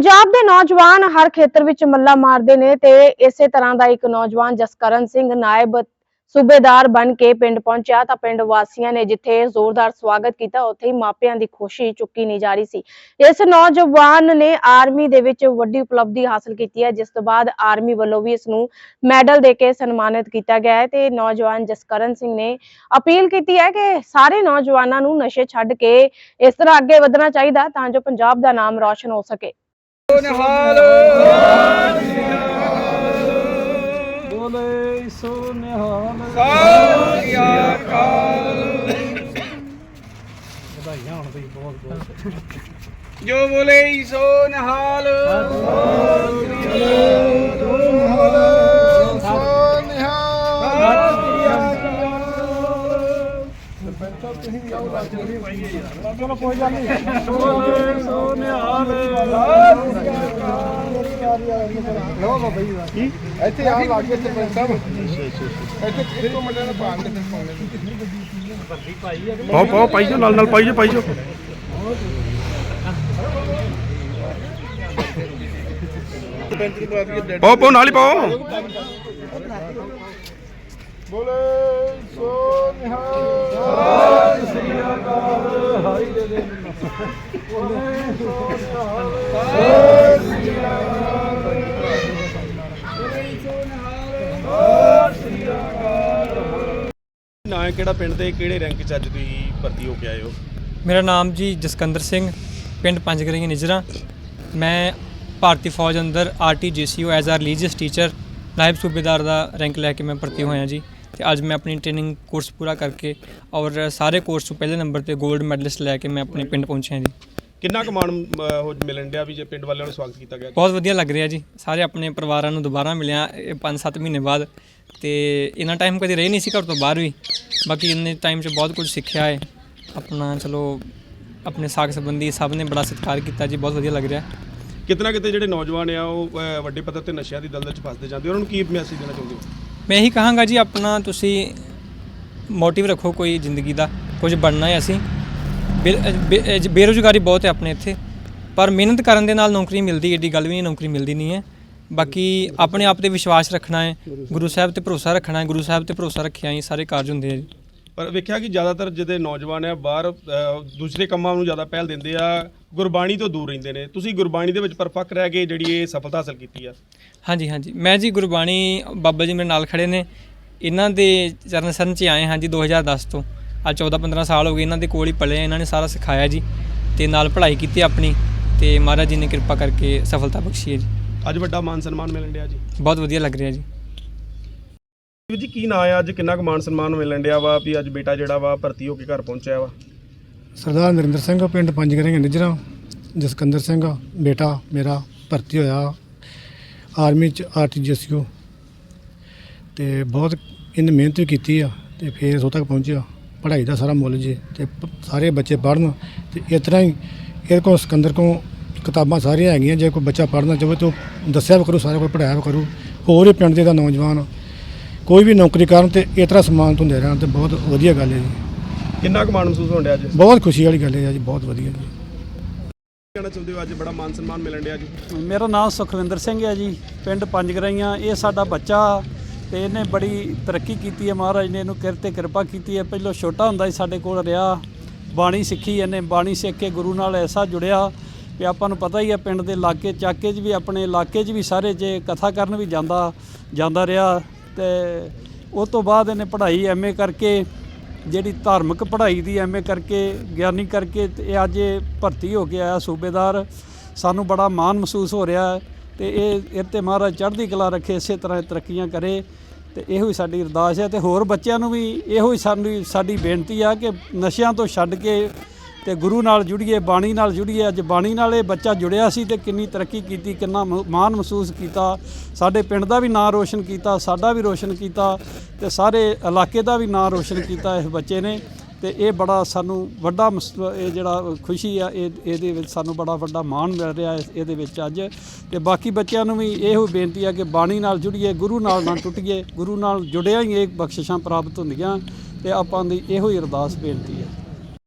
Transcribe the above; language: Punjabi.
ਪੰਜਾਬ ਦੇ ਨੌਜਵਾਨ ਹਰ ਖੇਤਰ ਵਿੱਚ ਮੱਲਾ ਮਾਰਦੇ ਨੇ ਤੇ ਇਸੇ ਤਰ੍ਹਾਂ ਦਾ ਇੱਕ ਨੌਜਵਾਨ ਜਸਕਰਨ ਸਿੰਘ ਨਾਇਬ ਸੂਬੇਦਾਰ ਬਣ ਕੇ ਪਿੰਡ ਪਹੁੰਚਿਆ ਤਾਂ ਪਿੰਡ ਵਾਸੀਆਂ ਨੇ ਜਿੱਥੇ ਜ਼ੋਰਦਾਰ ਸਵਾਗਤ ਕੀਤਾ, ਉੱਥੇ ਹੀ ਮਾਪਿਆਂ ਦੀ ਖੁਸ਼ੀ ਚੁੱਕੀ ਨਹੀਂ ਜਾ ਰਹੀ ਸੀ। ਇਸ ਨੌਜਵਾਨ ਨੇ ਆਰਮੀ ਦੇ ਵਿੱਚ ਵੱਡੀ ਉਪਲਬਧੀ ਹਾਸਲ ਕੀਤੀ ਹੈ, ਜਿਸ ਤੋਂ ਬਾਅਦ ਆਰਮੀ ਵੱਲੋਂ ਵੀ ਇਸ ਨੂੰ ਮੈਡਲ ਦੇ ਕੇ ਸਨਮਾਨਿਤ ਕੀਤਾ ਗਿਆ ਹੈ ਤੇ ਨੌਜਵਾਨ ਜਸਕਰਨ ਸਿੰਘ ਨੇ ਅਪੀਲ ਕੀਤੀ ਹੈ ਕਿ ਸਾਰੇ ਨੌਜਵਾਨਾਂ ਨੂੰ ਨਸ਼ੇ ਛੱਡ ਕੇ ਇਸ ਤਰ੍ਹਾਂ ਅੱਗੇ ਵਧਣਾ ਚਾਹੀਦਾ ਤਾਂ ਜੋ ਪੰਜਾਬ ਦਾ ਨਾਮ ਰੌਸ਼ਨ ਹੋ ਸਕੇ। ਨਿਹਾਲ ਬੋਲੇ ਸੋ ਨਿਹਾਲ ਸਾਰਿਆ ਕਾਲ ਵਧਾਈਆਂ ਹੁਣ ਬਈ ਬਹੁਤ ਬਹੁਤ ਜੋ ਬੋਲੇ ਸੋ ਨਿਹਾਲ ਚਲੋ ਕੋਈ ਗੱਲ ਨਹੀਂ ਸੋ ਨਿਹਾਲ ਲੋ ਬਾਬਾ ਜੀ ਕੀ ਇੱਥੇ ਆ ਲੱਗੇ ਤੇ ਸਾਹਿਬ ਇੱਥੇ ਇੱਕੋ ਮੁੰਡੇ ਨੇ ਪਾਣ ਦੇ ਪਾਉਣੇ ਪਾਓ ਪਾਓ, ਪਾਈ ਜੋ, ਨਾਲ ਨਾਲ ਪਾਈ ਜੋ ਪਾਈ ਜੋ। ਪਾਓ ਪਾਓ, ਨਾਲ ਹੀ ਪਾਓ। ਬੋਲੇ ਸੋ ਨਿਹਾਲ ਸ੍ਰੀ ਅਕਾਲ ਹਾਈ ਦੇ ਦੇ ਬੋਲੇ ਸੋ ਨਿਹਾਲ ਸ੍ਰੀ ਅਕਾਲ ਬੋਲੇ ਸੋ ਨਿਹਾਲ ਸ੍ਰੀ ਅਕਾਲ ਨਾ ਹੈ ਕਿਹੜਾ ਪਿੰਡ ਦੇ ਕਿਹੜੇ ਰੈਂਕ ਚ ਅੱਜ ਤੁਸੀਂ ਭਰਤੀ ਹੋ ਕੇ ਆਏ ਹੋ? ਮੇਰਾ ਨਾਮ ਜੀ ਜਸਕੰਦਰ ਸਿੰਘ, ਪਿੰਡ ਪੰਜਗਰੀਆਂ ਨਿਜਰਾ। ਮੈਂ ਭਾਰਤੀ ਫੌਜ ਅੰਦਰ ਆਰਟੀਜੀਸੀਓ ਐਜ਼ ਆ ਰਿਲੀਜੀਅਸ ਟੀਚਰ, ਨਾਇਬ ਸੂਬੇਦਾਰ ਦਾ ਰੈਂਕ ਲੈ ਕੇ ਮੈਂ ਭਰਤੀ ਹੋਇਆ ਜੀ। ਤੇ ਅੱਜ ਮੈਂ ਆਪਣੀ ਟ੍ਰੇਨਿੰਗ ਕੋਰਸ ਪੂਰਾ ਕਰਕੇ ਔਰ ਸਾਰੇ ਕੋਰਸ ਤੋਂ ਪਹਿਲੇ ਨੰਬਰ ਤੇ 골ਡ ਮੈਡਲਿਸਟ ਲੈ ਕੇ ਮੈਂ ਆਪਣੇ ਪਿੰਡ ਪਹੁੰਚਿਆ ਜੀ। ਕਿੰਨਾ ਕੁ ਮਾਣ ਹੋ ਮਿਲਣ ਡਿਆ ਵੀ ਜੇ ਪਿੰਡ ਵਾਲਿਆਂ ਨੂੰ ਸਵਾਗਤ ਕੀਤਾ ਗਿਆ? ਬਹੁਤ ਵਧੀਆ ਲੱਗ ਰਿਹਾ ਜੀ। ਸਾਰੇ ਆਪਣੇ ਪਰਿਵਾਰਾਂ ਨੂੰ ਦੁਬਾਰਾ ਮਿਲਿਆ 5-7 ਮਹੀਨੇ ਬਾਅਦ। ਤੇ ਇਹਨਾਂ ਟਾਈਮ ਕਦੇ ਰਹੇ ਨਹੀਂ ਸੀ ਘਰ ਤੋਂ ਬਾਹਰ ਵੀ। ਬਾਕੀ ਇੰਨੇ ਟਾਈਮ 'ਚ ਬਹੁਤ ਕੁਝ ਸਿੱਖਿਆ ਹੈ। ਆਪਣਾ ਚਲੋ ਆਪਣੇ ਸਾਖ ਸੰਬੰਧੀ ਸਭ ਨੇ ਬੜਾ ਸਤਿਕਾਰ ਕੀਤਾ ਜੀ ਬਹੁਤ ਵਧੀਆ ਲੱਗ ਰਿਹਾ। ਕਿਤਨਾ ਕਿਤੇ ਜਿਹੜੇ ਨੌਜਵਾਨ ਆ ਉਹ ਵੱਡੇ ਪੱਧਰ ਤੇ ਨਸ਼ਿਆਂ ਦੀ ਦਲਦਲ ਚ ਫਸਦੇ ਜਾਂਦੇ ਉਹਨਾਂ ਨੂੰ ਕੀ ਮੈਸੇਜ ਦੇਣਾ ਚਾਹੁੰਦੇ ਹੋ? ਮੈਂ ਇਹੀ ਕਹਾਂਗਾ ਜੀ, ਆਪਣਾ ਤੁਸੀਂ ਮੋਟਿਵ ਰੱਖੋ ਕੋਈ ਜ਼ਿੰਦਗੀ ਦਾ, ਕੁਝ ਬਣਨਾ ਹੈ ਅਸੀਂ। ਬੇ- ਬੇਰੁਜ਼ਗਾਰੀ ਬਹੁਤ ਹੈ ਆਪਣੇ ਇੱਥੇ। ਪਰ ਮਿਹਨਤ ਕਰਨ ਦੇ ਨਾਲ ਨੌਕਰੀ ਮਿਲਦੀ, ਏਡੀ ਗੱਲ ਵੀ ਨਹੀਂ ਨੌਕਰੀ ਮਿਲਦੀ ਨਹੀਂ ਹੈ। ਬਾਕੀ ਆਪਣੇ ਆਪ ਤੇ ਵਿਸ਼ਵਾਸ ਰੱਖਣਾ ਹੈ, ਗੁਰੂ ਸਾਹਿਬ ਤੇ ਭਰੋਸਾ ਰੱਖਣਾ ਹੈ, ਗੁਰੂ ਸਾਹਿਬ ਤੇ ਭਰੋਸਾ ਰੱਖਿਆ ਹੀ ਸਾਰੇ ਕਾਰਜ ਹੁੰਦੇ ਆ ਜੀ। ਪਰ ਵੇਖਿਆ ਕਿ ਜ਼ਿਆਦਾਤਰ ਜਿਹੜੇ ਨੌਜਵਾਨ ਆ ਬਾਹਰ ਦੂਸਰੇ ਕੰਮਾਂ ਨੂੰ ਜ਼ਿਆਦਾ ਪਹਿਲ ਦਿੰਦੇ ਆ ਗੁਰਬਾਣੀ ਤੋਂ ਦੂਰ ਰਹਿੰਦੇ ਨੇ। ਤੁਸੀਂ ਗੁਰਬਾਣੀ ਦੇ ਵਿੱਚ ਪਰਫੈਕਟ ਰਹਿ ਕੇ ਜਿਹੜੀ ਇਹ ਸਫਲਤਾ ਹਾਸਲ ਕੀਤੀ ਆ? ਹਾਂਜੀ ਹਾਂਜੀ। ਮੈਂ ਜੀ ਗੁਰਬਾਣੀ ਬਾਬਾ ਜੀ ਮੇਰੇ ਨਾਲ ਖੜੇ ਨੇ। ਇਹਨਾਂ ਦੇ ਚਰਨ ਸਰਨ ਚ ਆਏ ਹਾਂ ਜੀ 2010 ਤੋਂ। ਅੱਜ 14 15 ਸਾਲ ਹੋ ਗਏ ਇਹਨਾਂ ਦੇ ਕੋਲ ਹੀ ਪਲੇ ਇਹਨਾਂ ਨੇ ਸਾਰਾ ਸਿਖਾਇਆ ਜੀ ਤੇ ਨਾਲ ਪੜ੍ਹਾਈ ਕੀਤੀ ਆਪਣੀ ਤੇ ਮਹਾਰਾਜ ਜੀ ਨੇ ਕਿਰਪਾ ਕਰਕੇ ਸਫਲਤਾ ਬਖਸ਼ੀ ਹੈ ਜੀ। ਅੱਜ ਵੱਡਾ ਮਾਨ ਸਨਮਾਨ ਮਿਲਣ ਡਿਆ ਜੀ। ਬਹੁਤ ਵਧੀਆ ਲੱਗ ਰਿਹਾ ਜੀ। ਜੀ, ਕੀ ਨਾਂ ਆ? ਅੱਜ ਕਿੰਨਾ ਕੁ ਮਾਨ ਸਨਮਾਨ ਮਿਲਣ ਡਿਆ ਵਾ ਵੀ ਅੱਜ ਬੇਟਾ ਜਿਹੜਾ ਵਾ ਭਰਤੀ ਹੋ ਕੇ ਘਰ ਪਹੁੰਚਿਆ ਵਾ? ਸਰਦਾਰ ਨਰਿੰਦਰ ਸਿੰਘ, ਪਿੰਡ ਪੰਜਗਰੀਆਂ ਨਿਜਰਾ, ਜਸਕੰਦਰ ਸਿੰਘ, ਬੇਟਾ ਮੇਰਾ ਭਰਤੀ ਹੋਇਆ ਆਰਮੀ ਚ ਆਰਟੀਜੀਐਸਯੂ। ਤੇ ਬਹੁਤ ਇਹਨੇ ਮਿਹਨਤ ਵੀ ਕੀਤੀ ਆ ਤੇ ਫੇਰ ਇੱਥੋਂ ਤੱਕ ਪਹੁੰਚਿਆ। ਪੜ੍ਹਾਈ ਦਾ ਸਾਰਾ ਮੁੱਲ ਜੇ ਤੇ ਪ- ਸਾਰੇ ਬੱਚੇ ਪੜ੍ਹਨ ਤੇ ਇਸ ਤਰ੍ਹਾਂ ਹੀ ਇਹਦੇ ਕੋਲ ਸਿਕੰਦਰ ਕੋਲ ਕਿਤਾਬਾਂ ਸਾਰੀਆਂ ਹੈਗੀਆਂ, ਜੇ ਕੋਈ ਬੱਚਾ ਪੜ੍ਹਨਾ ਚਾਹੇ ਤਾਂ ਉਹ ਦੱਸਿਆ ਵੀ ਕਰੂ, ਸਾਰਾ ਕੋਲ ਪੜ੍ਹਾਇਆ ਵੀ ਕਰੂ। ਹੋਰ ਵੀ ਪਿੰਡ ਦੇ ਦਾ ਨੌਜਵਾਨ ਕੋਈ ਵੀ ਨੌਕਰੀ ਕਰਨ ਤੇ ਇਸ ਤਰ੍ਹਾਂ ਸਮਾਨ ਤੋਂ ਦੇ ਰਹਿਣ ਤੇ ਬਹੁਤ ਵਧੀਆ ਗੱਲ ਹੈ ਜੀ। ਕਿੰਨਾ ਕੁ ਮਾਣ ਮਹਿਸੂਸ ਹੋਣ ਡਿਆ ਅੱਜ? ਬਹੁਤ ਖੁਸ਼ੀ ਵਾਲੀ ਗੱਲ ਹੈ ਜੀ ਬਹੁਤ ਵਧੀਆ ਜੀ। ਕਹਿਣਾ ਚਾਹੁੰਦੇ ਹੋ? ਅੱਜ ਬੜਾ ਮਾਨ ਸਨਮਾਨ ਮਿਲਣ ਡਿਆ ਜੀ। ਮੇਰਾ ਨਾਮ ਸੁਖਵਿੰਦਰ ਸਿੰਘ ਹੈ ਜੀ ਪਿੰਡ ਪੰਜਗਰਾਈਆਂ ਇਹ ਸਾਡਾ ਬੱਚਾ ਤੇ ਇਹਨੇ ਬੜੀ ਤਰੱਕੀ ਕੀਤੀ ਹੈ ਮਹਾਰਾਜ ਨੇ ਇਹਨੂੰ ਕਿਰਤ ਤੇ ਕਿਰਪਾ ਕੀਤੀ ਹੈ। ਪਹਿਲਾਂ ਛੋਟਾ ਹੁੰਦਾ ਸੀ ਸਾਡੇ ਕੋਲ ਰਿਹਾ ਬਾਣੀ ਸਿੱਖੀ ਇਹਨੇ ਬਾਣੀ ਸਿੱਖ ਕੇ ਗੁਰੂ ਨਾਲ ਐਸਾ ਜੁੜਿਆ ਵੀ ਆਪਾਂ ਨੂੰ ਪਤਾ ਹੀ ਹੈ ਪਿੰਡ ਦੇ ਇਲਾਕੇ ਚਾਕੇ 'ਚ ਵੀ ਆਪਣੇ ਇਲਾਕੇ 'ਚ ਵੀ ਸਾਰੇ ਜੇ ਕਥਾ ਕਰਨ ਵੀ ਜਾਂਦਾ ਜਾਂਦਾ ਰਿਹਾ। ਤੇ ਉਸ ਤੋਂ ਬਾਅਦ ਇਹਨੇ ਪੜ੍ਹਾਈ ਐਮਏ ਕਰਕੇ ਜਿਹੜੀ ਧਾਰਮਿਕ ਪੜ੍ਹਾਈ ਦੀ ਐਮਏ ਕਰਕੇ, ਗਿਆਨੀ ਕਰਕੇ ਤੇ ਇਹ ਅੱਜ ਇਹ ਭਰਤੀ ਹੋ ਕੇ ਆਇਆ ਸੂਬੇਦਾਰ। ਸਾਨੂੰ ਬੜਾ ਮਾਣ ਮਹਿਸੂਸ ਹੋ ਰਿਹਾ ਹੈ ਤੇ ਇਹ ਇਹ ਤੇ ਮਹਾਰਾਜ ਚੜ੍ਹਦੀ ਕਲਾ ਰੱਖੇ, ਇਸੇ ਤਰ੍ਹਾਂ ਇਹ ਤਰੱਕੀਆਂ ਕਰੇ ਤੇ ਇਹੋ ਹੀ ਸਾਡੀ ਅਰਦਾਸ ਹੈ ਤੇ ਹੋਰ ਬੱਚਿਆਂ ਨੂੰ ਵੀ ਇਹੋ ਹੀ ਸਾਡੀ ਸਾਡੀ ਬੇਨਤੀ ਆ ਕਿ ਨਸ਼ਿਆਂ ਤੋਂ ਛੱਡ ਕੇ ਤੇ ਗੁਰੂ ਨਾਲ ਜੁੜੀਏ, ਬਾਣੀ ਨਾਲ ਜੁੜੀਏ। ਅੱਜ ਬਾਣੀ ਨਾਲ ਇਹ ਬੱਚਾ ਜੁੜਿਆ ਸੀ ਤੇ ਕਿੰਨੀ ਤਰੱਕੀ ਕੀਤੀ, ਕਿੰਨਾ ਮ- ਮਾਣ ਮਹਿਸੂਸ ਕੀਤਾ। ਸਾਡੇ ਪਿੰਡ ਦਾ ਵੀ ਨਾਂ ਰੋਸ਼ਨ ਕੀਤਾ, ਸਾਡਾ ਵੀ ਰੋਸ਼ਨ ਕੀਤਾ ਤੇ ਸਾਰੇ ਇਲਾਕੇ ਦਾ ਵੀ ਨਾਂ ਰੋਸ਼ਨ ਕੀਤਾ ਇਸ ਬੱਚੇ ਨੇ। ਤੇ ਇਹ ਬੜਾ ਸਾਨੂੰ ਵੱਡਾ ਮਸ- ਇਹ ਜਿਹੜਾ ਖੁਸ਼ੀ ਆ, ਇਹ, ਇਹਦੇ ਵਿੱਚ ਸਾਨੂੰ ਬੜਾ ਵੱਡਾ ਮਾਣ ਮਿਲ ਰਿਹਾ ਇਸ- ਇਹਦੇ ਵਿੱਚ ਅੱਜ। ਤੇ ਬਾਕੀ ਬੱਚਿਆਂ ਨੂੰ ਵੀ ਇਹੋ ਬੇਨਤੀ ਆ ਕਿ ਬਾਣੀ ਨਾਲ ਜੁੜੀਏ, ਗੁਰੂ ਨਾਲ ਨਾ ਟੁੱਟੀਏ। ਗੁਰੂ ਨਾਲ ਜੁੜਿਆ ਹੀ ਇਹ ਬਖਸ਼ਿਸ਼ਾਂ ਪ੍ਰਾਪਤ ਹੁੰਦੀਆਂ ਤੇ ਆਪਾਂ ਦੀ ਇਹੋ ਹੀ ਅਰਦਾਸ ਬੇਨਤੀ ਹੈ